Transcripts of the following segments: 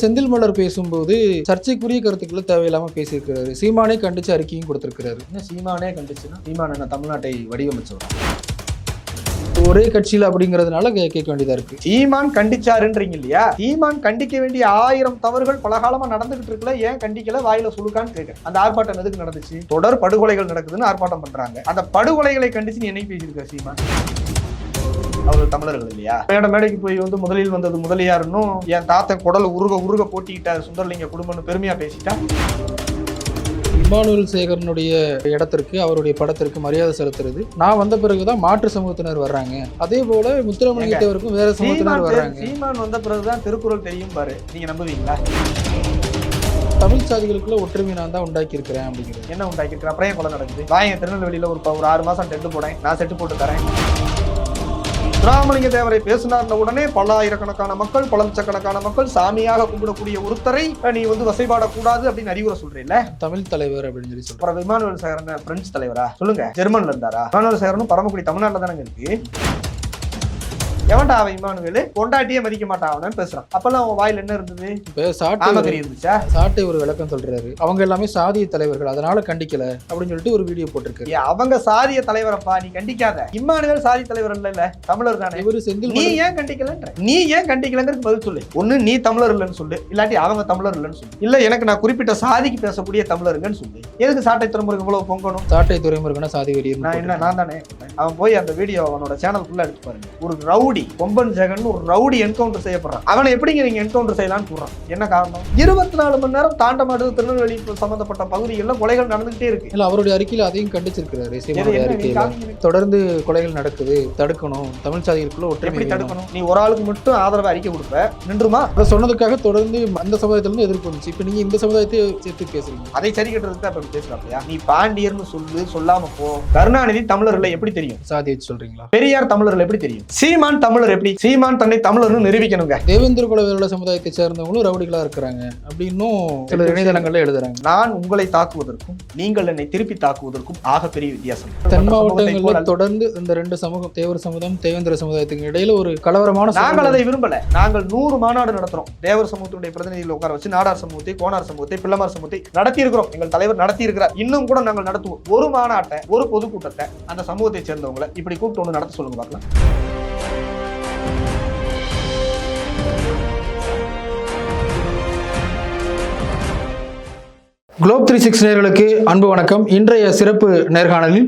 செந்தில் மலர் பேசும்போது சர்ச்சைக்குரிய கருத்துக்களை தேவையில்லாம பேசியிருக்கிறாரு. சீமானே கண்டிச்சு அறிக்கையும் கொடுத்திருக்கிறாரு. என்ன சீமானே கண்டிச்சுன்னா சீமான தமிழ்நாட்டை வடிவமைச்சவர். ஒரே கட்சியில் அப்படிங்கிறதுனால கேட்க வேண்டியதா இருக்கு. சீமான் கண்டிச்சாருன்றீங்க இல்லையா? சீமான் கண்டிக்க வேண்டிய ஆயிரம் தவறுகள் பலகாலமா நடந்துகிட்டு இருக்குல்ல ஏன் கண்டிக்கல வாயில சுழுக்கான்னு கேட்க அந்த ஆர்ப்பாட்டம் எதுக்கு நடந்துச்சு? தொடர் படுகொலைகள் நடக்குதுன்னு ஆர்ப்பாட்டம் பண்றாங்க. அந்த படுகொலைகளை கண்டிச்சு நீ என்னைக்கு பேசியிருக்க சீமான்? அவர் தமிழர்கள் இல்லையா? மேடை மேடைக்கு போய் வந்து முதலில் வந்தது முதலியாருன்னும் என் தாத்தன் குடல் உருக உருக போட்டிக்கிட்டார் சுந்தரலிங்க குடும்பம்னு பெருமையா பேசிட்டா. இமானுவேல் சேகரனுடைய இடத்திற்கு அவருடைய படத்திற்கு மரியாதை செலுத்துறது. நான் வந்த பிறகுதான் மாற்று சமூகத்தினர் வர்றாங்க. அதே போல முத்துராமலிங்க தேவருக்கும் வேற சமூகத்தினர் வர்றாங்க. சீமான் வந்த பிறகுதான் திருக்குறள் தெரியும் பாரு. நீங்க நம்புவீங்களா? தமிழ் சாதிகளுக்குள்ள ஒற்றுமை நான் தான் உண்டாக்கி இருக்கிறேன் அப்படிங்கிறது. என்ன உண்டாக்கிருக்கிற அப்புறம் ஏன் கொலை நடக்குது? வாங்க திருநெல்வேலியில ஒரு ஒரு ஆறு மாசம் டென்ட் போடேன். நான் செட்டு போட்டு தரேன். ராமலிங்க தேவரை பேசினார்ன உடனே பல்லாயிரக்கணக்கான மக்கள் பல லட்சக்கணக்கான மக்கள் சாமியாக கும்பிடக்கூடிய ஒருத்தரை நீ வந்து வசைபாடக்கூடாது அப்படின்னு அறிவுரை சொல்றீல்ல? தமிழ் தலைவர் அப்படின்னு சொல்லி சொல்றேன். அப்புறம் விமானுவல் சேகரன் பிரெஞ்சு தலைவரா? சொல்லுங்க. ஜெர்மன்ல இருந்தாரா? விமானுவல் சேகரனும் பரமக்குடி தமிழ்நாட்டுல தானங்க இருக்கு. எவன்டா அவன் இமானுவேலு கொண்டாட்டியே மதிக்க மாட்டான் அவனு. பேசுறான். அப்பெல்லாம் அவன் வாயில என்ன இருந்தது? சாட்டை இருந்துச்சா? சாட்டை ஒரு விளக்கம் சொல்றாரு. அவங்க எல்லாமே சாதிய தலைவர்கள் அதனால கண்டிக்கல அப்படின்னு சொல்லிட்டு ஒரு வீடியோ போட்டிருக்காரு. ஏய், அவங்க சாதிய தலைவரப்பா நீ கண்டிக்காத. இம்மானுவேல் சாதி தலைவர் இல்ல இல்ல தமிழர் தானே? இவரு செந்தில் நீ ஏன் கண்டிக்கலன்ற? நீ ஏன் கண்டிக்கலங்கிறது பதில் சொல்லு. ஒண்ணு நீ தமிழர் இல்லைன்னு சொல்லு. இல்லாட்டி அவங்க தமிழர் இல்லைன்னு சொல்லு. இல்ல எனக்கு நான் குறிப்பிட்ட சாதிக்கு பேசக்கூடிய தமிழருங்கன்னு சொல்லு. எதுக்கு சாட்டை திருமுருகு இவ்வளவு பொங்கணும்? சாட்டை துறைமுருகனா சாதி வெறியர்னு நான் என்ன நான் தானே? அவன் போய் அந்த வீடியோ அவனோட சேனலுக்குள்ள எடுத்து பாருங்க ஒரு ரவுடி கொம்பன் ஜெகன் ஒரு ரவுடி என்கவுண்டர் செய்யப்படுறான். அவனை எப்படிங்க நீங்க என்கவுண்டர் செய்யலாம்னு சொல்றான் என்ன காரணம்? இருபத்தி நாலு மணி நேரம் தாண்டமாடு திருநெல்வேலி சம்பந்தப்பட்ட பகுதிகளில் கொலைகள் நடந்துகிட்டே இருக்கு. இல்ல அவருடைய அறிக்கையில அதையும் கண்டிச்சிருக்கிறாரு. அறிக்கையில. தொடர்ந்து கொலைகள் நடக்குது தடுக்கணும் தமிழ் சாதிகளுக்குள்ள வேணும். தடுக்கணும்? நீ ஒரு ஆளுக்கு மட்டும் ஆதரவு அறிக்கை கொடுப்ப. நின்றுமா? அதை சொன்னதுக்காக தொடர்ந்து அந்த சமுதாயத்துல இருந்து எதிர்ப்பு வந்துச்சு இப்ப நீங்க இந்த சமுதாயத்தை சேர்த்து பேசுறீங்க. அதை சரி கட்டுறதுக்கு தான் இப்ப நீ பாண்டியர்னு சொல்லு சொல்லாம போ. கருணாநிதி தமிழர்களை எப்படி தெரியும்? சாதி வச்சு சொல்றீங்களா? பெரியார் தமிழர்கள் எப்படி தெரியும்? சீமான் தமிழர் எப்படி? சீமான் தன்னை தமிழர்னு நிரூபிக்கணுங்க. தேவேந்திர குல வேளாள சமுதாயத்தை சேர்ந்தவங்களும் ரவுடிகளா இருக்கிறாங்க. அப்படின்னும் சில இணையதளங்கள்ல எழுதுறாங்க. நான் உங்களை தாக்குவதற்கும் நீங்கள் என்னை திருப்பி தாக்குவதற்கும் ஆகப்பெரிய வித்தியாசம். தென் மாவட்டங்கள்ல தொடர்ந்து இந்த ரெண்டு சமூகம் தேவர் சமுதாயம் தேவேந்திர சமுதாயத்துக்கு இடையில ஒரு கலவரமான நாங்கள். அதை விரும்பல. நாங்கள் நூறு மாநாடு நடத்துறோம். தேவர் சமூகத்துடைய பிரதிநிதிகளை உட்கார வச்சு நாடார் சமூகத்தை கோனார் சமூகத்தை பிள்ளமார் சமூகத்தை நடத்தி இருக்கிறோம் எங்கள் தலைவர் நடத்தி இருக்கிறார் இன்னும் கூட நாங்கள் நடத்துவோம். ஒரு மாநாட்டை ஒரு பொதுக்கூட்டத்தை அந்த சமூகத்தை சேர்ந்தவங்களை இப்படி கூப்பிட்டு ஒன்று நடத்த சொல்லுங்க பார்க்கலாம். குளோப் த்ரீ சிக்ஸ் நேர்களுக்கு அன்பு வணக்கம். இன்றைய சிறப்பு நேர்காணலில்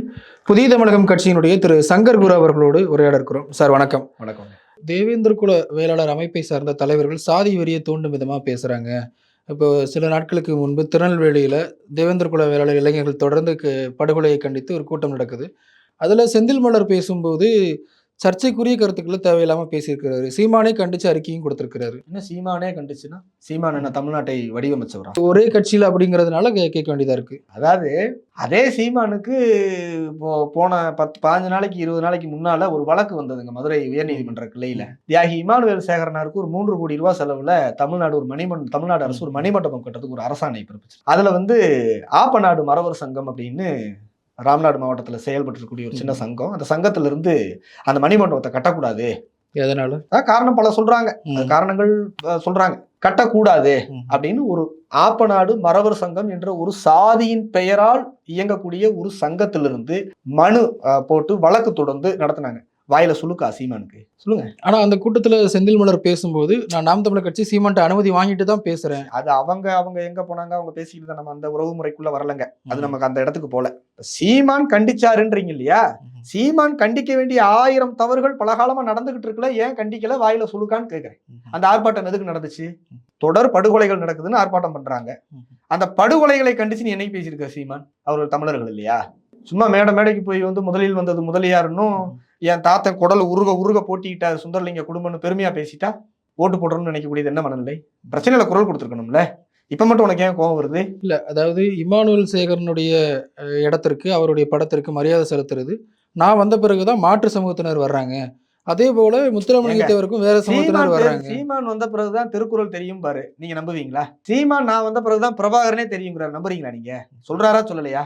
புதிய தமிழகம் கட்சியினுடைய திரு சங்கர் குரு அவர்களோடு உரையாட இருக்கிறோம் சார் வணக்கம். வணக்கம். தேவேந்திர குல வேளாளர் அமைப்பை சார்ந்த தலைவர்கள் சாதி வெறியை தூண்டும் விதமாக பேசுகிறாங்க இப்போ சில நாட்களுக்கு முன்பு திருநெல்வேலியில் தேவேந்திர குல வேளாளர் இளைஞர்கள் தொடர்ந்து படுகொலையை கண்டித்து ஒரு கூட்டம் நடக்குது. அதில் செந்தில் மலர் பேசும்போது சர்ச்சைக்குரிய கருத்துக்களை தேவையில்லாமல் பேசியிருக்கிறாரு. சீமானே கண்டிச்சு அறிக்கையும் கொடுத்திருக்கிறாரு. என்ன சீமானே கண்டுச்சுன்னா? சீமான் என்ன தமிழ்நாட்டை வடிவமைச்சவரா? ஒரே கட்சியில் அப்படிங்கிறதுனால கேட்க வேண்டியதாக இருக்குது அதாவது அதே சீமானுக்கு இப்போ போன பத்து பாஞ்சு நாளைக்கு இருபது நாளைக்கு முன்னால ஒரு வழக்கு வந்ததுங்க மதுரை உயர்நீதிமன்ற கிளையில. தியாகி இமானுவேல் சேகரனாருக்கு ஒரு மூன்று கோடி ரூபாய் செலவுல தமிழ்நாடு ஒரு மணிமண் தமிழ்நாடு அரசு ஒரு மணிமண்டபம் கட்டுறதுக்கு ஒரு அரசாணை பிறப்பிச்சு. அதுல வந்து ஆப்பநாடு மறவர் சங்கம் அப்படின்னு ராம்நாடு மாவட்டத்துல செயல்பட்டு இருக்கக்கூடிய ஒரு சின்ன சங்கம். அந்த சங்கத்துல இருந்து அந்த மணிமண்டபத்தை கட்டக்கூடாது. எதனால? காரணம் பல சொல்றாங்க. காரணங்கள் சொல்றாங்க. கட்டக்கூடாது. அப்படின்னு ஒரு ஆப்பநாடு மறவர் சங்கம் என்ற ஒரு சாதியின் பெயரால் இயங்கக்கூடிய ஒரு சங்கத்திலிருந்து மனு போட்டு வழக்கு தொடர்ந்து நடத்தினாங்க. வாயில சுழுக்கா சீமானுக்கு. சொல்லுங்க. ஆனா அந்த கூட்டத்துல செந்தில் மலர் பேசும்போது நான் நாம் தமிழர் கட்சி சீமான்ட்ட அனுமதி வாங்கிட்டு தான் பேசுறேன். அது அவங்க அவங்க எங்க போனாங்க அவங்க பேசிக்கிட்டு தான் நம்ம அந்த உறவு முறைக்குள்ள வரலங்க. அது நமக்கு அந்த இடத்துக்கு போல. சீமான் கண்டிச்சாருன்றீங்க இல்லையா? சீமான் கண்டிக்க வேண்டிய ஆயிரம் தவறுகள் பலகாலமா நடந்துகிட்டு இருக்குல்ல ஏன் கண்டிக்கல வாயில சுழுக்கான்னு கேக்குறேன். அந்த ஆர்ப்பாட்டம் எதுக்கு நடந்துச்சு? தொடர் படுகொலைகள் நடக்குதுன்னு ஆர்ப்பாட்டம் பண்றாங்க. அந்த படுகொலைகளை கண்டிச்சு நீ என்னைக்கு பேசியிருக்க சீமான்? அவர்கள் தமிழர்கள் இல்லையா? சும்மா மேடை மேடைக்கு போய் வந்து முதலில் வந்தது முதலியாருன்னும் என் தாத்தன் குடல் உருக உருக போட்டிக்கிட்டார் சுந்தரலிங்க குடும்பம்னு பெருமையா பேசிட்டா ஓட்டு போடுறோம்னு நினைக்கக்கூடியது என்ன மனநிலை? பிரச்சனையில குரல் கொடுத்துருக்கணும்ல. இப்ப மட்டும் உனக்கு ஏன் கோவம் வருது? இல்ல அதாவது இமானுவேல் சேகரனுடைய இடத்திற்கு அவருடைய படத்திற்கு மரியாதை செலுத்துறது. நான் வந்த பிறகுதான் மாற்று சமூகத்தினர் வர்றாங்க. அதே போல முத்துராமலிங்க ஏங்க, தேவருக்கும் வேற சமூகத்தினர் வர்றாங்க. சீமான் வந்த பிறகுதான் திருக்குறள் தெரியும் பாரு. நீங்க நம்புவீங்களா? சீமான் நான் வந்த பிறகுதான் பிரபாகரனே தெரியுங்கிறார். நம்புறீங்களா நீங்க? சொல்றாரா சொல்லலையா?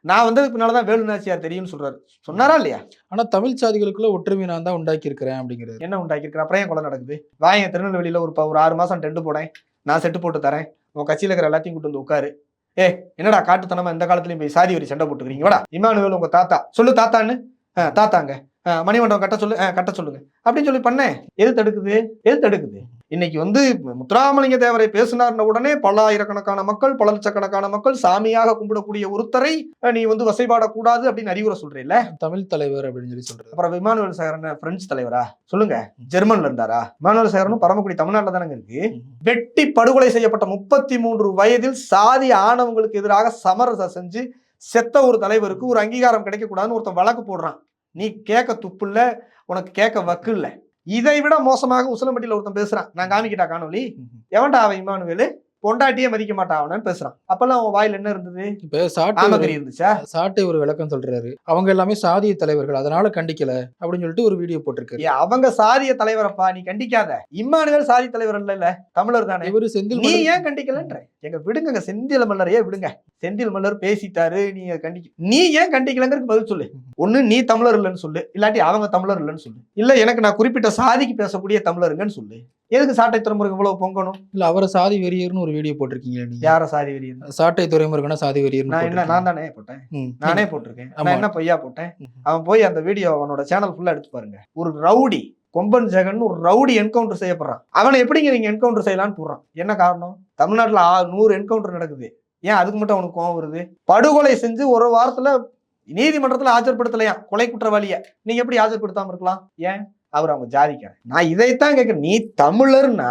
நான் வந்ததுக்கு பின்னாலதான் வேலு நாச்சியார் தெரியும்னு சொல்றாரு. சொன்னாரா இல்லையா? ஆனா தமிழ் சாதிகளுக்குள்ள ஒற்றுமை நான் தான் உண்டாக்கி இருக்கிறேன் அப்படிங்கிறது. என்ன உண்டாக்கியிருக்கிற? அப்புறம் ஏன் கொலை நடக்குது? வாங்க திருநெல்வேலியில ஒரு ஒரு ஆறு மாசம் டென்ட் போடேன். நான் செட்டு போட்டு தரேன். உன் கட்சியில இருக்கிற எல்லாத்தையும் கூட்டு வந்து உட்காரு. ஏ என்னடா காட்டுத்தனமா இந்த காலத்துலயும் போய் சாதி வரி சண்டை போட்டுக்கிறீங்க? வாடா இமானுவேல் உங்க தாத்தா. சொல்லு தாத்தான்னு. தாத்தாங்க. மணிமண்டபம் கட்ட சொல்லு கட்ட சொல்லுங்க. அப்படின்னு சொல்லி பண்ணேன். எது தடுக்குது? எது தடுக்குது? இன்னைக்கு வந்து முத்துராமலிங்க தேவரை பேசினார்ன உடனே பல ஆயிரக்கணக்கான மக்கள் பல லட்சக்கணக்கான மக்கள் சாமியாக கும்பிடக்கூடிய ஒருத்தரை நீ வந்து வசைபாடக்கூடாது அப்படின்னு அறிவுரை சொல்றீல்ல? தமிழ் தலைவர் அப்படின்னு சொல்லி சொல்றாரு. அப்புறம் இமானுவேல் சேகரன் பிரெஞ்சு தலைவரா? சொல்லுங்க. ஜெர்மன்ல இருந்தாரா? இமானுவேல் சேகரனும் பரமக்குடி தமிழ்நாட்டுல தானங்க இருக்கு. வெட்டி படுகொலை செய்யப்பட்ட முப்பத்தி மூன்று வயதில் சாதி ஆணவங்களுக்கு எதிராக சமரசம் செஞ்சு செத்த ஒரு தலைவருக்கு ஒரு அங்கீகாரம் கிடைக்கக்கூடாதுன்னு ஒருத்தன் வழக்கு போடுறான். நீ கேட்க துப்பு இல்ல உனக்கு கேட்க வக்கு இல்ல. இதை விட மோசமாக உசிலம்பட்டியில ஒருத்தன் பேசுறான். நான் காமிக்கிட்டா காணொலி எவன்டா அவன் இமானுவேலு? பொண்டாட்டியே மதிக்க மாட்டான் அவனு பேசுறான். அப்பெல்லாம் அவன் வாயில என்ன இருந்தது? இப்ப சாட்டை இருந்துச்சா? சாட்டை ஒரு விளக்கம் சொல்றாரு. அவங்க எல்லாமே சாதிய தலைவர்கள் அதனால கண்டிக்கல அப்படின்னு சொல்லிட்டு ஒரு வீடியோ போட்டிருக்காரு. அவங்க சாதிய தலைவரப்பா நீ கண்டிக்காத. இம்மானுவேல் சாதி தலைவர் இல்ல இல்ல. தமிழர் தானே. இவரு செந்தில் நீ ஏன் கண்டிக்கலன்ற? எங்க விடுங்க செந்தில் மல்லரையே விடுங்க. செந்தில் மல்லர் பேசிட்டாரு நீங்க கண்டிக்க நீ ஏன் கண்டிக்கலங்கிறதுக்கு பதில் சொல்லு. ஒண்ணு நீ தமிழர் இல்லைன்னு சொல்லு. இல்லாட்டி அவங்க தமிழர் இல்லைன்னு சொல்லு. இல்ல எனக்கு நான் குறிப்பிட்ட சாதிக்கு பேசக்கூடிய தமிழருங்கன்னு சொல்லு. எதுக்கு சாட்டை துறைமுருகன் இவ்வளவு பொங்கணும்? இல்ல அவரை சாதி வெறியர்னு ஒரு வீடியோ போட்டிருக்கீங்க நீங்க? யார சாதி வெறியன் சாட்டை துறைமுருகனா சாதி வெறியர்னு நான் என்ன. நான் தானே போட்டேன். நானே போட்டிருக்கேன். நான் என்ன பொய்யா போட்டேன். அவன் போய் அந்த வீடியோ அவனோட சேனல் ஃபுல்லா எடுத்து பாருங்க. ஒரு ரவுடி கொம்பன் ஜெகன் ஒரு ரவுடி என்கவுண்டர் செய்யப்படுறான். அவனை எப்படிங்க நீங்க என்கவுண்டர் செய்யலாம்னு போடுறான்? என்ன காரணம்? தமிழ்நாட்டுல நூறு என்கவுண்டர் நடக்குது. ஏன் அதுக்கு மட்டும் அவனுக்கு கோவம் வருது? படுகொலை செஞ்சு ஒரு வாரத்துல நீதிமன்றத்துல ஆஜர்படுத்தலையா கொலை குற்றவாளிய. நீங்க எப்படி ஆஜர்படுத்தாம இருக்கலாம்? ஏன்? அவர் அவங்க ஜாதிக்காரன். நான் இதைத்தான் கேட்குறேன். நீ தமிழர்னா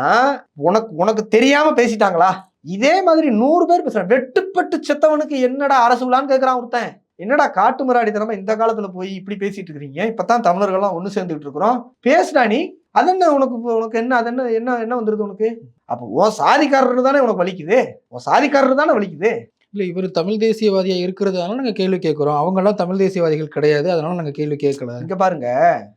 உனக்கு உனக்கு தெரியாம பேசிட்டாங்களா? இதே மாதிரி நூறு பேர் பேசுறேன் வெட்டுப்பட்டு செத்தவனுக்கு என்னடா அரசு விழான்னு கேட்கறான் ஒருத்தன். என்னடா காட்டு மிராடித்தனமா இந்த காலத்துல போய் இப்படி பேசிட்டு இருக்கிறீங்க? இப்பதான் தமிழர்கள்லாம் ஒண்ணு சேர்ந்துட்டு இருக்கிறோம்? பேசுடா நீ. அதென்ன உனக்கு உனக்கு என்ன அது என்ன என்ன என்ன வந்துருது உனக்கு? அப்போ உன் சாதிக்காரர் தானே உனக்கு வலிக்குது? உன் சாதிக்காரர் தானே வலிக்குது? இல்லை இவர் தமிழ் தேசியவாதியாக இருக்கிறதுனால நாங்கள் கேள்வி கேட்குறோம் அவங்கெல்லாம் தமிழ் தேசியவாதிகள் கிடையாது அதனால நாங்கள் கேள்வி கேட்கல இங்கே பாருங்க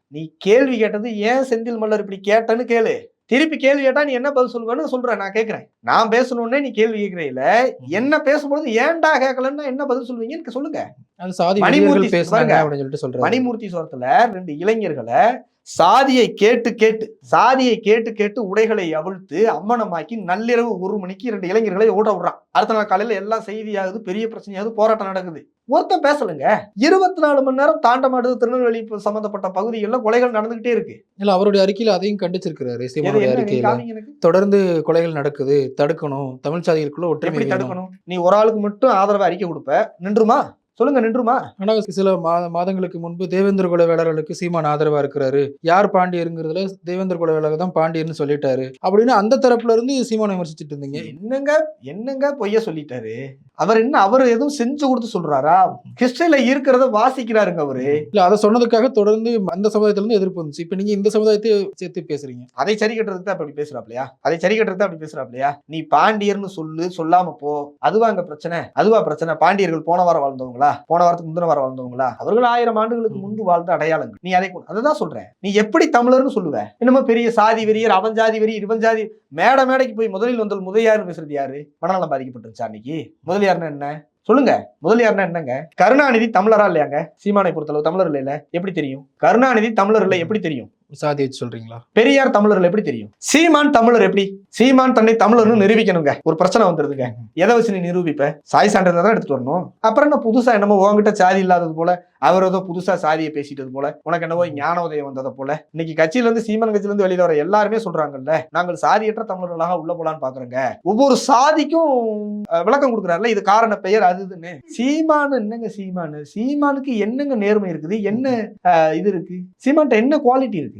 நீ கேள்வி கேட்டது ஏன் செந்தில் மல்லர் இப்படி கேட்டன்னு கேளு. திருப்பி கேள்வி கேட்டா நீ என்ன பதில் சொல்லுவேன்னு சொல்றேன் நான் கேட்கிறேன் நான் பேசணும்னே நீ கேள்வி கேட்கிறீல என்ன பேசும்பொழுது ஏன்டா கேட்கலன்னா என்ன பதில் சொல்லுவீங்கன்னு சொல்லுங்க. அது சாதி மணிமூர்த்தி பேசுறாங்க. அப்படின்னு சொல்லிட்டு சொல்றாரு. மணிமூர்த்தி சோரத்துல ரெண்டு இளைஞர்களை சாதியை கேட்டு கேட்டு சாதியை கேட்டு கேட்டு உடைகளை அவிழ்த்து அம்மனமாக்கி நள்ளிரவு ஒரு மணிக்கு ரெண்டு இளைஞர்களை ஓட விடுறான். அடுத்த நாள் காலையில எல்லாம் செய்தியாகுது பெரிய பிரச்சனையாகுது போராட்டம் நடக்குது. ஒருத்தன் பேசலுங்க. இருபத்தி நாலு மணி நேரம் தாண்டமாடு திருநெல்வேலி சம்பந்தப்பட்ட பகுதிகளில் கொலைகள் நடந்துகிட்டே இருக்கு. இல்ல அவருடைய அறிக்கையில அதையும் கண்டிச்சிருக்கிறாரு சீமானுடைய அறிக்கையில. தொடர்ந்து கொலைகள் நடக்குது தடுக்கணும் தமிழ் சாதிகளுக்குள்ள ஒற்றுமை. தடுக்கணும்? நீ ஒரு ஆளுக்கு மட்டும் ஆதரவு அறிக்கை கொடுப்ப நின்றுமா? சொல்லுங்க நின்றுமா? ஆனா சில மா- மாதங்களுக்கு முன்பு தேவேந்திர குல வேளாளர்களுக்கு சீமான் ஆதரவா இருக்கிறாரு. யார் பாண்டியருங்கிறதுல தேவேந்திர குல வேளாளர் தான் பாண்டியர்னு சொல்லிட்டாரு. அப்படின்னு அந்த தரப்புல இருந்து சீமானை விமர்சிச்சுட்டு இருந்தீங்க. என்னங்க என்னங்க பொய்ய சொல்லிட்டாரு? அவர் என்ன அவர் எதுவும் செஞ்சு கொடுத்து சொல்றாரா? ஹிஸ்டரியில இருக்கிறத வாசிக்கிறாருங்க அவரு. இல்ல அதை சொன்னதுக்காக தொடர்ந்து அந்த சமுதாயத்துல இருந்து எதிர்ப்பு வந்துச்சு. இப்ப நீங்க இந்த சமுதாயத்தை சேர்த்து பேசுறீங்க. அதை சரி கட்டுறதுக்கு தான் அப்படி பேசுறாப்லையா? அதை சரி கட்டுறதுக்கு தான் அப்படி பேசுறாப்லையா? நீ பாண்டியர்னு சொல்லு சொல்லாம போ. அதுவா அங்க பிரச்சனை? அதுவா பிரச்சனை? பாண்டியர்கள் போன வாரம் வாழ்ந்தவங்களா போன வாரத்துக்கு முந்தின வாரம் வாழ்ந்தவங்களா அவர்கள் ஆயிரம் ஆண்டுகளுக்கு முன்பு வாழ்ந்த அடையாளங்கள். நீ அதை அதுதான் சொல்றேன். நீ எப்படி தமிழர்னு சொல்லுவ? என்னமோ பெரிய சாதி வெறியர் அவன் ஜாதி வெறி இவன் ஜாதி மேடை மேடைக்கு போய் முதலில் வந்தல் முதலியார் பேசுறது யாரு? மனநலம் பாதிக்கப்பட்டுருச்சா அன்னைக்கு? முதலியார்னா என்ன? சொல்லுங்க. முதலியார்னா என்னங்க? கருணாநிதி தமிழரா இல்லையாங்க? சீமானை பொறுத்தளவு தமிழர் இல்லைல்ல எப்படி தெரியும்? கருணாநிதி தமிழர் இல்லை எப்படி தெரியும்? சாதி வச்சு சொல்றீங்களா? பெரியார் தமிழர்கள் எப்படி தெரியும்? சீமான் தமிழர் எப்படி? சீமான் தன்னை தமிழர்னு நிரூபிக்கணுங்க. ஒரு பிரச்சனை வந்துருதுங்க. எதை வச்சு நீ நிரூபிப்ப? சாதி சான்றிதழ் தான் எடுத்துட்டு வரணும். அப்புறம் என்ன புதுசா என்னமோ உங்ககிட்ட சாதி இல்லாதது போல அவர் ஏதோ புதுசா சாதியை பேசிட்டது போல உனக்கு என்னவோ ஞான உதயம் வந்ததை போல இன்னைக்கு கட்சியில இருந்து சீமான் கட்சியில இருந்து வெளியில வர எல்லாருமே சொல்றாங்கல்ல நாங்கள் சாதியற்ற தமிழர்களாக உள்ள போலான்னு பாக்குறோங்க. ஒவ்வொரு சாதிக்கும் விளக்கம் கொடுக்குறாருல இது காரண பெயர் அது இதுன்னு. சீமானு என்னங்க சீமானு சீமானுக்கு என்னங்க நேர்மை இருக்குது? என்ன இது இருக்கு? சீமான்ட்ட என்ன குவாலிட்டி இருக்கு?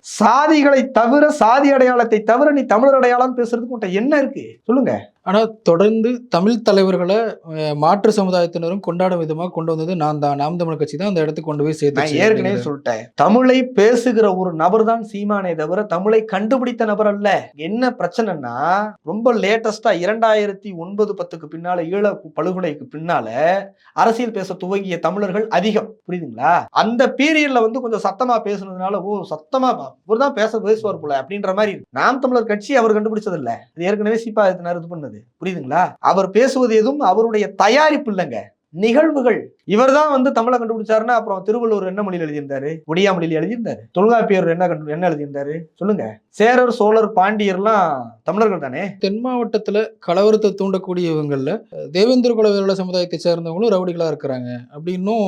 சாதிகளை தவிர சாதி அடையாளத்தை தவிர நீ தமிழர் அடையாளம் பேசுறதுக்கு உன்ட்ட என்ன இருக்கு? சொல்லுங்க. ஆனா தொடர்ந்து தமிழ் தலைவர்களை மாற்று சமுதாயத்தினரும் கொண்டாடும் விதமா கொண்டு வந்தது நான் தான். நாம் தமிழ் கட்சி தான் அந்த இடத்துக்கு கொண்டு போய் நான் சேர்த்து ஏற்கனவே சொல்லிட்டேன். தமிழை பேசுகிற ஒரு நபர் தான் சீமானே தவிர தமிழை கண்டுபிடித்த நபர் அல்ல. என்ன பிரச்சனைன்னா ரொம்ப லேட்டஸ்டா இரண்டாயிரத்தி ஒன்பது பத்துக்கு பின்னால ஈழ படுகொலைக்கு பின்னால அரசியல் பேச துவங்கிய தமிழர்கள் அதிகம். புரியுதுங்களா? அந்த பீரியட்ல வந்து கொஞ்சம் சத்தமா பேசுனதுனால ஓ சத்தமா இவர் தான் பேச பேசுவார் போல அப்படின்ற மாதிரி. நாம் தமிழர் கட்சி அவர் கண்டுபிடிச்சது இல்ல இது ஏற்கனவே சீப்பா இது பண்ணது. புரியுதுங்களா? அவர் பேசுவது எதுவும் அவருடைய தயாரிப்பு இல்லைங்க. நிகழ்வுகள். இவர்தான் வந்து தமிழை கண்டுபிடிச்சாருன்னா அப்புறம் திருவள்ளுவர் என்ன மொழியில் எழுதியிருந்தாரு? ஒடியாமொழியில் எழுதியிருந்தாரு. தொல்காப்பியர் என்ன கண்டு என்ன எழுதியிருந்தாரு? சொல்லுங்க. சேரர் சோழர் பாண்டியர்லாம் தமிழர்கள் தானே? தென் மாவட்டத்துல கலவரத்தை தூண்டக்கூடியவங்கள்ல தேவேந்திர குல வேளாளர் சமுதாயத்தை சேர்ந்தவங்களும் ரவுடிகளா இருக்கிறாங்க. அப்படின்னும்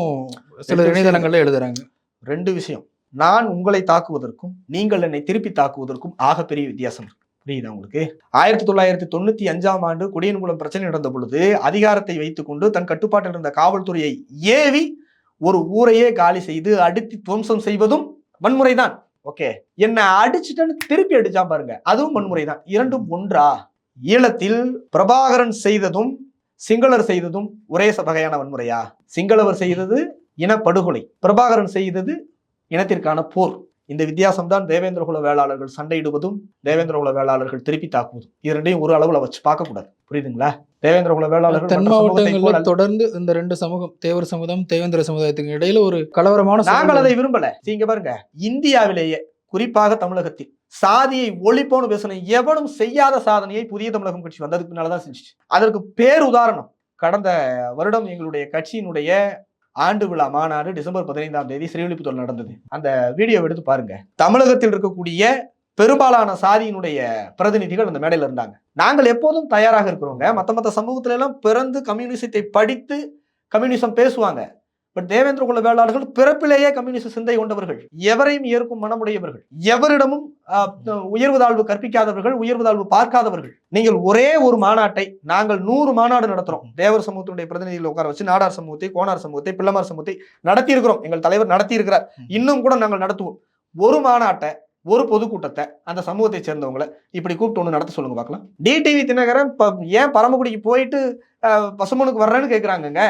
சில இணையதளங்கள்ல எழுதுறாங்க. ரெண்டு விஷயம். நான் உங்களை தாக்குவதற்கும் நீங்கள் என்னை திருப்பி தாக்குவதற்கும் ஆகப்பெரிய வித்தியாசம் இருக்கு. புரியுதா உங்களுக்கு? ஆயிரத்தி தொள்ளாயிரத்தி தொண்ணூத்தி அஞ்சாம் ஆண்டு குடியன்குளம் பிரச்சனை நடந்த பொழுது அதிகாரத்தை வைத்துக்கொண்டு தன் கட்டுப்பாட்டில் இருந்த காவல்துறையை ஏவி ஒரு ஊரையே காலி செய்து அடித்து துவம்சம் செய்வதும் வன்முறை தான் ஓகே. என்ன அடிச்சுட்டேன்னு திருப்பி அடிச்சா பாருங்க. அதுவும் வன்முறை தான் இரண்டும் ஒன்றா? ஈழத்தில் பிரபாகரன் செய்ததும் சிங்களர் செய்ததும் ஒரே வகையான வன்முறையா? சிங்களவர் செய்தது இனப்படுகொலை. பிரபாகரன் செய்தது இனத்திற்கான போர். இந்த வித்தியாசம் தான் தேவேந்திர குல வேளாளர்கள் சண்டையிடுவதும் தேவேந்திர குல வேளாளர்கள் திருப்பி தாக்குவதும். இது ரெண்டையும் ஒரு அளவுல வச்சு பார்க்க கூடாது புரியுதுங்களா? தேவேந்திர குல வேளாளர்கள் தென் மாவட்டங்கள்ல. தொடர்ந்து இந்த ரெண்டு சமூகம் தேவர் சமுதாயம் தேவேந்திர சமுதாயத்துக்கு இடையில ஒரு கலவரமான நாங்கள் அதை விரும்பல. சீ, இங்க பாருங்க இந்தியாவிலேயே குறிப்பாக தமிழகத்தில் சாதியை ஒழிப்போன்னு பேசின எவனும் செய்யாத சாதனையை புதிய தமிழகம் கட்சி வந்ததுக்கு பின்னாலதான் செஞ்சுச்சு. அதற்கு பேர் உதாரணம் கடந்த வருடம் எங்களுடைய கட்சியினுடைய ஆண்டு விழா மாநாடு டிசம்பர் பதினைந்தாம் தேதி ஸ்ரீவில்லிபுத்தூர் நடந்தது. அந்த வீடியோ எடுத்து பாருங்க. தமிழகத்தில் இருக்கக்கூடிய பெரும்பாலான சாதியினுடைய பிரதிநிதிகள் அந்த மேடையில் இருந்தாங்க. நாங்கள் எப்போதும் தயாராக இருக்கிறோங்க. மற்ற மற்ற சமூகத்துல எல்லாம் பிறந்து கம்யூனிசத்தை படித்து கம்யூனிசம் பேசுவாங்க. பட் தேவேந்திர குல வேளாளர்கள் பிறப்பிலேயே கம்யூனிச சிந்தை கொண்டவர்கள். எவரையும் ஏற்கும் மனமுடையவர்கள். எவரிடமும் உயர்வு தாழ்வு கற்பிக்காதவர்கள் உயர்வு தாழ்வு பார்க்காதவர்கள். நீங்கள் ஒரே ஒரு மாநாட்டை நாங்கள் நூறு மாநாடு நடத்துறோம். தேவர் சமூகத்தினுடைய பிரதிநிதிகளை உட்கார வச்சு நாடார் சமூகத்தை கோனார் சமூகத்தை பிள்ளமார் சமூகத்தை நடத்தி இருக்கிறோம் எங்கள் தலைவர் நடத்தி இருக்கிறார் இன்னும் கூட நாங்கள் நடத்துவோம். ஒரு மாநாட்டை ஒரு பொதுக்கூட்டத்தை அந்த சமூகத்தை சேர்ந்தவங்களை இப்படி கூப்பிட்டு ஒன்று நடத்த சொல்லுங்க பார்க்கலாம். டிடிவி தினகரன் ப- ஏன் பரமக்குடிக்கு போயிட்டு பசுமனுக்கு வர்றேன்னு கேட்குறாங்கங்க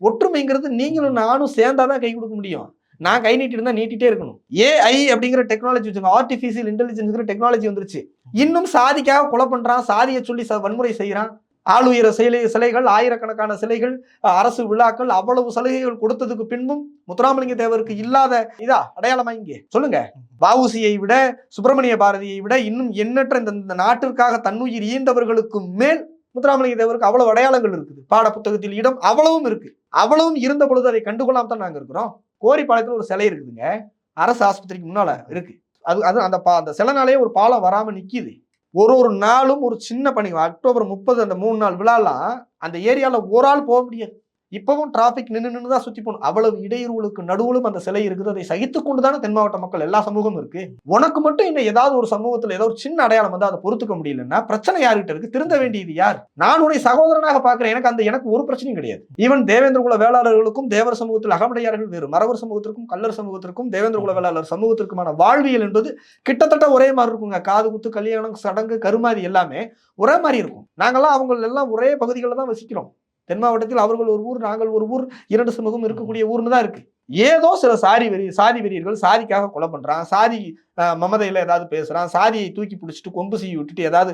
ஒற்றுமைங்கிறது நீங்களும் நானும் சேர்ந்தாதான் கை கொடுக்க முடியும். நான் கை நீட்டிட்டு இருந்தா நீட்டிட்டே இருக்கணும். ஏஐ அப்படிங்கிற டெக்னாலஜி வச்சுக்கோங்க ஆர்டிஃபிஷியல் இன்டெலிஜென்ஸ்ங்கிற டெக்னாலஜி வந்துருச்சு. இன்னும் சாதிக்காக கொலை பண்றான் சாதியை சொல்லி ச- வன்முறை செய்யறான். ஆளுயர சிலை சிலைகள் ஆயிரக்கணக்கான சிலைகள் அரசு விழாக்கள் அவ்வளவு சலுகைகள் கொடுத்ததுக்கு பின்பும் முத்துராமலிங்க தேவருக்கு இல்லாத இதா அடையாளமா இங்கே? சொல்லுங்க. வஉசியை விட சுப்பிரமணிய பாரதியை விட இன்னும் எண்ணற்ற இந்த இந்த நாட்டிற்காக தன்னுயிர் ஈந்தவர்களுக்கு மேல் முத்துராமலிங்க தேவருக்கு அவ்வளவு அடையாளங்கள் இருக்குது. பாட புத்தகத்தில் இடம் அவ்வளவும் இருக்கு. அவ்வளவும் இருந்த பொழுது அதை கண்டுகொள்ளாம தான் நாங்க இருக்கிறோம். கோரிப்பாளையத்துல ஒரு சிலை இருக்குதுங்க. அரசு ஆஸ்பத்திரிக்கு முன்னால இருக்கு. அது அது அந்த பா அந்த நாளையே ஒரு பாலம் வராம நிக்குது. ஒரு ஒரு நாளும் ஒரு சின்ன பணி அக்டோபர் முப்பது அந்த மூணு நாள் விழாலாம் அந்த ஏரியால ஒரு ஆள் போக முடியாது. இப்பவும் டிராஃபிக் நின்று நின்று தான் சுத்தி போகணும். அவ்வளவு இடையூறுகளுக்கு நடுவிலும் அந்த சிலை இருக்குது. அதை சகித்து கொண்டு தானே தென் மாவட்ட மக்கள் எல்லா சமூகமும் இருக்கு. உனக்கு மட்டும் இன்னும் ஏதாவது ஒரு சமூகத்துல ஏதோ ஒரு சின்ன அடையாளம் வந்து அதை பொறுத்துக்க முடியலன்னா பிரச்சனை யார்கிட்ட இருக்கு? திருந்த வேண்டியது யார்? நான் உன்னை சகோதரனாக பார்க்குறேன். எனக்கு அந்த எனக்கு ஒரு பிரச்சனையும் கிடையாது. ஈவன் தேவேந்திர குல வேளாளர்களுக்கும் தேவர் சமூகத்தில் அகமடையார்கள் வேறு. மறவர் சமூகத்திற்கும் கல்லர் சமூகத்திற்கும் தேவேந்திர குல வேளாளர் சமூகத்திற்குமான வாழ்வியல் என்பது கிட்டத்தட்ட ஒரே மாதிரி இருக்குங்க. காது குத்து கல்யாணம் சடங்கு கருமாதி எல்லாமே ஒரே மாதிரி இருக்கும். நாங்கெல்லாம் அவங்க எல்லாம் ஒரே பகுதிகளில் தான் வசிக்கிறோம். தென் மாவட்டத்தில் அவர்கள் ஒரு ஊர் நாங்கள் ஒரு ஊர் இரண்டு சமூகம் இருக்கக்கூடிய ஊர்னு தான் இருக்கு. ஏதோ சில சாதி வெறி சாதி வெறியர்கள் சாதிக்காக கொலை பண்றான் சாதி மமதையில் ஏதாவது பேசுறான் சாதியை தூக்கி பிடிச்சிட்டு கொம்பு செய்ய விட்டுட்டு ஏதாவது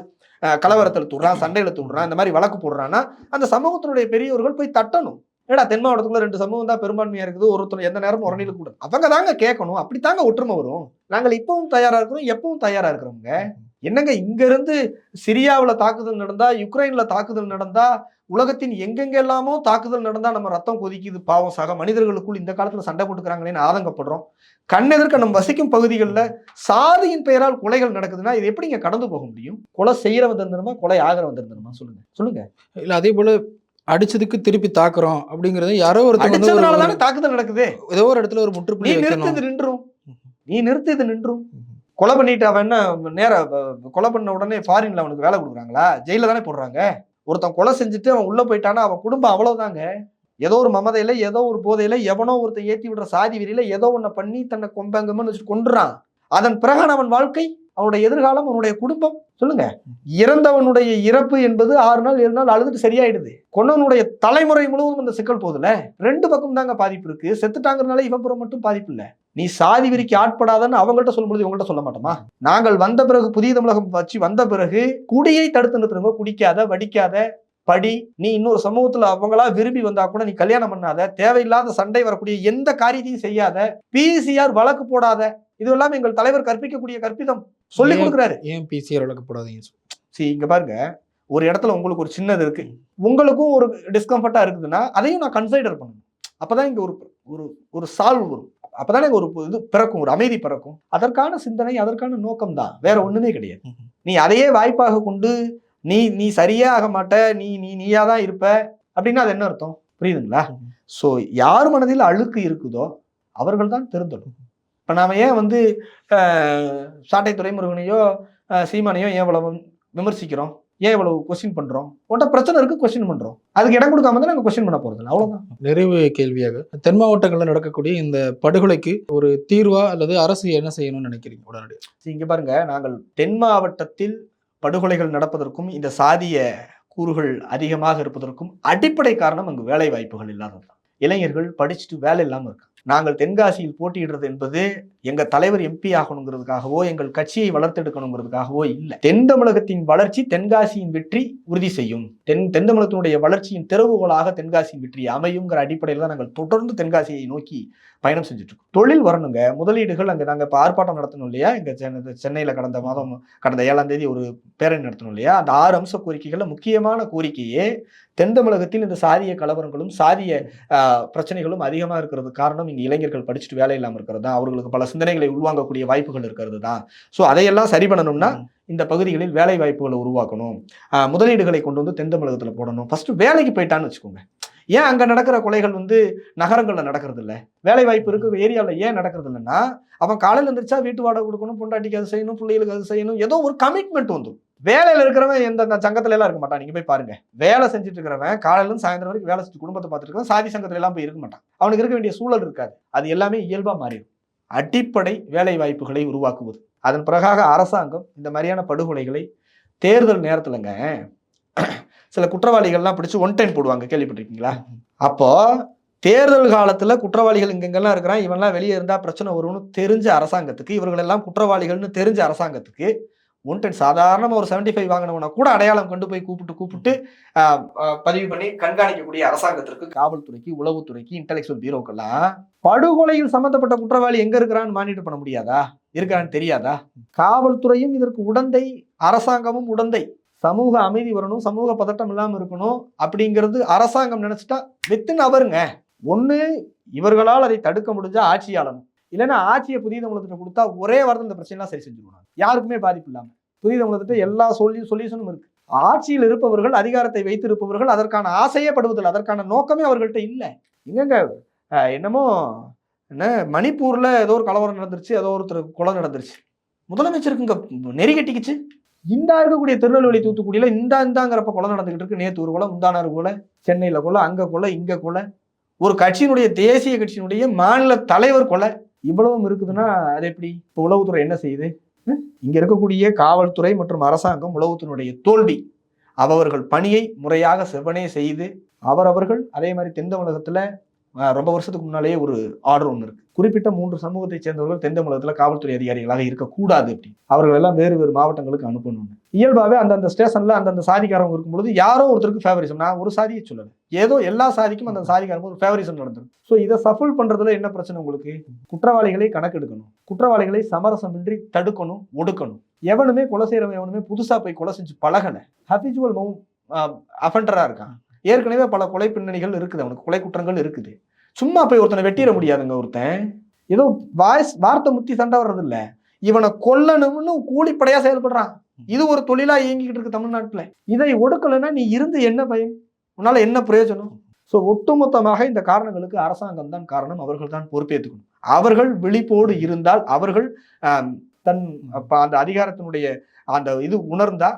கலவரத்தில் தூடுறான் சண்டையில தூடுறான் இந்த மாதிரி வழக்கு போடுறான்னா அந்த சமூகத்தினுடைய பெரியவர்கள் போய் தட்டணும். ஏடா தென் மாவட்டத்துக்குள்ள ரெண்டு சமூகம் தான் பெரும்பான்மையா இருக்குது ஒருத்தர் எந்த நேரமும் உரணியில் கூட. அவங்க தாங்க கேட்கணும் அப்படித்தாங்க ஒற்றுமை வரும். நாங்கள் இப்பவும் தயாரா இருக்கிறோம் எப்பவும் தயாரா இருக்கிறவங்க என்னங்க இங்க இருந்து சிரியாவுல தாக்குதல் நடந்தா யுக்ரைன்ல தாக்குதல் நடந்தா உலகத்தின் எங்கெங்கெல்லாமோ தாக்குதல் நடந்தா நம்ம ரத்தம் கொதிக்குது பாவம். சக மனிதர்களுக்குள் இந்த காலத்துல சண்டை போட்டுக்கிறாங்களேன்னு ஆதங்கப்படுறோம். கண்ணெதிர்க்க நம்ம வசிக்கும் பகுதிகளில் சாதியின் பெயரால் கொலைகள் நடக்குதுன்னா இது எப்படிங்க கடந்து போக முடியும்? கொலை செய்யறவன் திருந்தணுமா கொலை ஆகிறவன் திருந்தணுமா சொல்லுங்க. சொல்லுங்க. இல்ல அதே போல அடிச்சதுக்கு திருப்பி தாக்குறோம் அப்படிங்கறது யாரோ அடிச்சதுனால ஒரு- தானே தாக்குதல் நடக்குது? ஏதோ ஒரு இடத்துல ஒரு முற்றுப்புள்ளி நிறுத்து நின்றும். நீ நிறுத்து இது நின்றும். கொலை பண்ணிட்டு அவன் என்ன நேர கொலை பண்ண உடனே ஃபாரின்ல அவனுக்கு வேலை கொடுக்குறாங்களா? ஜெயில தானே போடுறாங்க. ஒருத்தன் கொலை செஞ்சுட்டு அவன் உள்ள போயிட்டானா அவன் குடும்பம் அவ்வளவுதாங்க. ஏதோ ஒரு மமதையில ஏதோ ஒரு போதையில எவனோ ஒருத்தன் ஏத்தி விடுற சாதி வெறியில ஏதோ ஒன்ன பண்ணி தன்னை கொம்பங்கம்னு வச்சுட்டு கொண்டுறான் அதன் பிறகான அவன் வாழ்க்கை அவனுடைய எதிர்காலம் அவனுடைய குடும்பம். சொல்லுங்க. இறந்தவனுடைய இறப்பு என்பது ஆறு நாள் ஏழு நாள் அழுதுட்டு சரியாயிடுது. கொன்னவனுடைய தலைமுறை முழுவதும் இந்த சிக்கல் போதுல ரெண்டு பக்கம் தாங்க பாதிப்பு இருக்கு. செத்துட்டாங்கிறனால இவன் புறம் மட்டும் பாதிப்பு இல்லை. நீ சாதி வெறிக்கு ஆட்படாதன்னு அவங்கள்ட்ட சொல்லும்போது இவங்கள்ட்ட சொல்ல மாட்டோமா? நாங்கள் வந்த பிறகு புதிய தமிழகம் வச்சு வந்த பிறகு குடியை தடுத்து நிறுத்துறவங்க குடிக்காத வடிக்காத படி நீ இன்னொரு சமூகத்துல அவங்களா விரும்பி வந்தா கூட நீ கல்யாணம் பண்ணாத தேவையில்லாத சண்டை வரக்கூடிய எந்த காரியத்தையும் செய்யாத பிசிஆர் வழக்கு போடாத இது எல்லாம் எங்கள் தலைவர் கற்பிக்கக்கூடிய கற்பிதம் சொல்லி? கொடுக்குறாரு. ஏன் பிசிஆர் வழக்கப்படாதீங்க சரி இங்க பாருங்க. ஒரு இடத்துல உங்களுக்கு ஒரு சின்னது இருக்கு. உங்களுக்கும் ஒரு டிஸ்கம்ஃபர்ட்டா இருக்குதுன்னா அதையும் நான் கன்சிடர் பண்ணணும். அப்பதான் இங்க ஒரு ஒரு ஒரு சால்வ் வரும். அப்பதானே ஒரு இது பிறக்கும் ஒரு அமைதி பிறக்கும். அதற்கான சிந்தனை அதற்கான நோக்கம் தான் வேற ஒண்ணுமே கிடையாது. நீ அதையே வாய்ப்பாக கொண்டு நீ நீ சரியே ஆக மாட்ட நீ நீ நீயா தான் இருப்ப அப்படின்னா அது என்ன அர்த்தம்? புரியுதுங்களா. ஸோ யார் மனதில் அழுக்கு இருக்குதோ அவர்கள் தான் திருந்தணும். இப்போ நாம ஏன் வந்து சாட்டை துறைமுருகனையோ சீமானையோ ஏன் இவ்வளவு விமர்சிக்கிறோம்? ஏன் இவ்வளவு கொஸ்டின் பண்றோம்? உன்ட்ட பிரச்சனை இருக்கு கொஸ்டின் பண்றோம். அதுக்கு இடம் கொடுக்காம தான் நாங்கள் கொஸ்டின் பண்ண போறது இல்லை. அவ்வளவுதான். நிறைவு கேள்வியாக தென் மாவட்டங்களில் நடக்கக்கூடிய இந்த படுகொலைக்கு ஒரு தீர்வா அல்லது அரசு என்ன செய்யணும்னு நினைக்கிறீங்க உடனடியாக இங்க பாருங்க. நாங்கள் தென் மாவட்டத்தில் படுகொலைகள் நடப்பதற்கும் இந்த சாதிய கூறுகள் அதிகமாக இருப்பதற்கும் அடிப்படை காரணம் அங்கு வேலை வாய்ப்புகள் இல்லாதது இளைஞர்கள் படிச்சுட்டு வேலை இல்லாம இருக்காங்க. நாங்கள் தென்காசியில் போட்டியிடுறது என்பது எங்க தலைவர் எம்பி ஆகணுங்கிறதுக்காகவோ எங்கள் கட்சியை வளர்த்தெடுக்கணுங்கிறதுக்காகவோ இல்லை. தென் தமிழகத்தின் வளர்ச்சி தென்காசியின் வெற்றி உறுதி செய்யும். தென் தென் தமிழகத்தினுடைய வளர்ச்சியின் திறவுகோலாக தென்காசியின் வெற்றி அமையுங்கிற அடிப்படையில் தான் நாங்கள் தொடர்ந்து தென்காசியை நோக்கி பயணம் செஞ்சுட்டு இருக்கோம் தொழில் வரணுங்க. முதலீடுகள் அங்கே நாங்கள் இப்போ ஆர்ப்பாட்டம் நடத்தணும் இல்லையா? இங்க சென்னையில் கடந்த மாதம் கடந்த ஏழாம் தேதி ஒரு பேரணி நடத்தணும் இல்லையா? அந்த ஆறு அம்ச கோரிக்கைகளில் முக்கியமான கோரிக்கையே தென் தமிழகத்தில் இந்த சாதிய கலவரங்களும் சாதிய பிரச்சனைகளும் அதிகமாக இருக்கிறது காரணம் இங்க இளைஞர்கள் படிச்சுட்டு வேலை இல்லாம இருக்கிறது தான் அவர்களுக்கு பல சிந்தனைகளை உள்வாங்கக்கூடிய வாய்ப்புகள் இருக்கிறது தான் ஸோ அதையெல்லாம் சரி பண்ணணும்னா இந்த பகுதிகளில் வேலை வாய்ப்புகளை உருவாக்கணும். முதலீடுகளை கொண்டு வந்து தென் தமிழகத்துல போடணும். ஃபர்ஸ்ட் வேலைக்கு போயிட்டான்னு வச்சுக்கோங்க. ஏன் அங்க நடக்கிற கொலைகள் வந்து நகரங்கள்ல நடக்கிறது இல்ல? வேலை வாய்ப்பு இருக்கு ஏரியாவில் ஏன் நடக்கிறது இல்லைன்னா அவன் காலையில் இருந்துச்சா வீட்டு வாடகை கொடுக்கணும் பொண்டாட்டிக்கு அது செய்யணும் பிள்ளைகளுக்கு அது செய்யணும் ஏதோ ஒரு கமிட்மெண்ட் வந்துடும் வேலையில் இருக்கிறவன் எந்த சங்கத்துல எல்லாம் இருக்க மாட்டான். நீங்க போய் பாருங்க. வேலை செஞ்சுட்டு இருக்கிறவன் காலையிலும் சாயந்தரம் வரைக்கும் வேலை செஞ்சு குடும்பத்தை பார்த்துட்டு சாதி சங்கத்துல எல்லாம் போய் இருக்க மாட்டான். அவனுக்கு இருக்க வேண்டிய சூழல் இருக்காது. அது எல்லாமே இயல்பா மாறிடும். அடிப்படை வேலை வாய்ப்புகளை உருவாக்குவது. அதன் பிறகாக அரசாங்கம் இந்த மாதிரியான படுகொலைகளை தேர்தல் நேரத்துலங்க சில குற்றவாளிகள்லாம் பிடிச்சு ஒன் டைம் போடுவாங்க. கேள்விப்பட்டிருக்கீங்களா? அப்போ தேர்தல் காலத்துல குற்றவாளிகள் இங்கெங்கெல்லாம் இருக்கிறான் இவன்லாம் வெளியே இருந்தா பிரச்சனை வரும்னு தெரிஞ்ச அரசாங்கத்துக்கு இவர்கள் எல்லாம் குற்றவாளிகள்னு தெரிஞ்ச அரசாங்கத்துக்கு ஒன் டென் சாதாரணமாக ஒரு செவன்டி ஃபைவ் வாங்கினவனை கூட அடையாளம் கொண்டு போய் கூப்பிட்டு கூப்பிட்டு பதிவு பண்ணி கண்காணிக்கக்கூடிய அரசாங்கத்திற்கு காவல்துறைக்கு உளவுத்துறைக்கு இன்டெலெக்சுவல் பியூரோக்கெல்லாம் படுகொலையில் சம்பந்தப்பட்ட குற்றவாளி எங்கே இருக்கிறான்னு மானிட்டர் பண்ண முடியாதா? இருக்கிறான்னு தெரியாதா? காவல்துறையும் இதற்கு உடந்தை அரசாங்கமும் உடந்தை. சமூக அமைதி வரணும் சமூக பதட்டம் இல்லாமல் இருக்கணும் அப்படிங்கிறது அரசாங்கம் நினச்சிட்டா வித்தின் அவருங்க. ஒன்று இவர்களால் அதை தடுக்க முடிஞ்சால் ஆட்சியாளனும் இல்லைன்னா ஆட்சியை புதிய தமிழகத்தில் கொடுத்தா ஒரே வாரத்தில் இந்த பிரச்சனைலாம் சரி செஞ்சுருவாங்க. யாருக்குமே பாதிப்பு இல்லாமல் புதிய வந்துட்டு எல்லா சொல்லி சொல்யூஷனும் இருக்கு. ஆட்சியில் இருப்பவர்கள் அதிகாரத்தை வைத்திருப்பவர்கள் அதற்கான ஆசையே படுவதில்லை. அதற்கான நோக்கமே அவர்கள்ட்ட இல்லை. எங்கங்க? என்னமோ என்ன மணிப்பூர்ல ஏதோ ஒரு கலவரம் நடந்துருச்சு. ஏதோ ஒருத்தர் கொலை நடந்துருச்சு. முதலமைச்சருக்குங்க நெறி கட்டிக்குச்சு. இந்தா இருக்கக்கூடிய திருநெல்வேலி தூத்துக்குடியில இந்தா இந்தாங்கிறப்ப கொலை நடந்துகிட்டு இருக்கு. நேத்து ஒரு கொலை முந்தானார் கொலை சென்னையில கொலை அங்க கொலை இங்க கொலை. ஒரு கட்சியினுடைய தேசிய கட்சியினுடைய மாநில தலைவர் கொலை. இவ்வளவும் இருக்குதுன்னா அது எப்படி? இப்போ உளவுத்துறை என்ன செய்யுது? இங்கே இருக்கக்கூடிய காவல்துறை மற்றும் அரசாங்கம் உளவுத்தினுடைய தோல்வி. அவர்கள் பணியை முறையாக செவ்வனே செய்து அவரவர்கள் அதே மாதிரி தென் தமிழகத்தில் ரொம்ப வருஷத்துக்கு முன்னாலேயே ஒரு ஆர்டர் ஒன்று இருக்கு. குறிப்பிட்ட மூன்று சமூகத்தை சேர்ந்தவர்கள் தென் தமிழகத்தில் காவல்துறை அதிகாரிகளாக இருக்கக்கூடாது அப்படி அவர்கள் எல்லாம் வேறு வேறு மாவட்டங்களுக்கு அனுப்பணும் இயல்பாகவே அந்தந்த ஸ்டேஷனில் அந்தந்த சாதிக்காரவங்க இருக்கும்பொழுது யாரோ ஒருத்தருக்கு ஃபேவரிசம் நான் ஒரு சாதியை சொல்லலை. ஏதோ எல்லா சாதிக்கும் அந்த சாதிக்காரங்க ஒரு ஃபேவரிசம் நடந்துடும் ஸோ இதை சஃபுல் பண்ணுறதுல என்ன பிரச்சனை உங்களுக்கு? குற்றவாளிகளை கணக்கெடுக்கணும். குற்றவாளிகளை சமரசமின்றி தடுக்கணும் ஒடுக்கணும். எவனுமே கொலை செய்கிறவன் எவனுமே புதுசாக போய் கொலை செஞ்சு பழகலை. ஹபிஜுவல் அஃபண்டரா இருக்கான். ஏற்கனவே பல கொலை பின்னணிகள் இருக்குது அவனுக்கு கொலை குற்றங்கள் இருக்குது. சும்மா போய் ஒருத்தனை வெட்டிட முடியாதுங்க ஒருத்தன். ஏதோ வாய்ஸ் வார்த்தை முத்தி சண்டை வர்றது இல்ல இவனை கொல்லணும்னு கூலிப்படையா செயல்படுறான். இது ஒரு தொழிலா இயங்கிக்கிட்டு இருக்கு தமிழ்நாட்டுல. இதை ஒடுக்கலைன்னா நீ இருந்து என்ன பயன்? உன்னால என்ன பிரயோஜனம்? ஸோ ஒட்டுமொத்தமாக இந்த காரணங்களுக்கு அரசாங்கம் தான் காரணம் அவர்கள் தான் பொறுப்பேற்றுக்கணும். அவர்கள் விழிப்போடு இருந்தால் அவர்கள் தன் அந்த அதிகாரத்தினுடைய அந்த இது உணர்ந்தா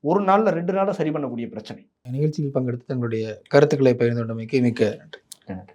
ஒரு நாள்ல ரெண்டு நாள்ல சரி பண்ணக்கூடிய பிரச்சனை. நிகழ்ச்சியில் பங்கெடுத்து தங்களுடைய கருத்துக்களை பகிர்ந்து கொண்டமைக்கு மிக்க நன்றி.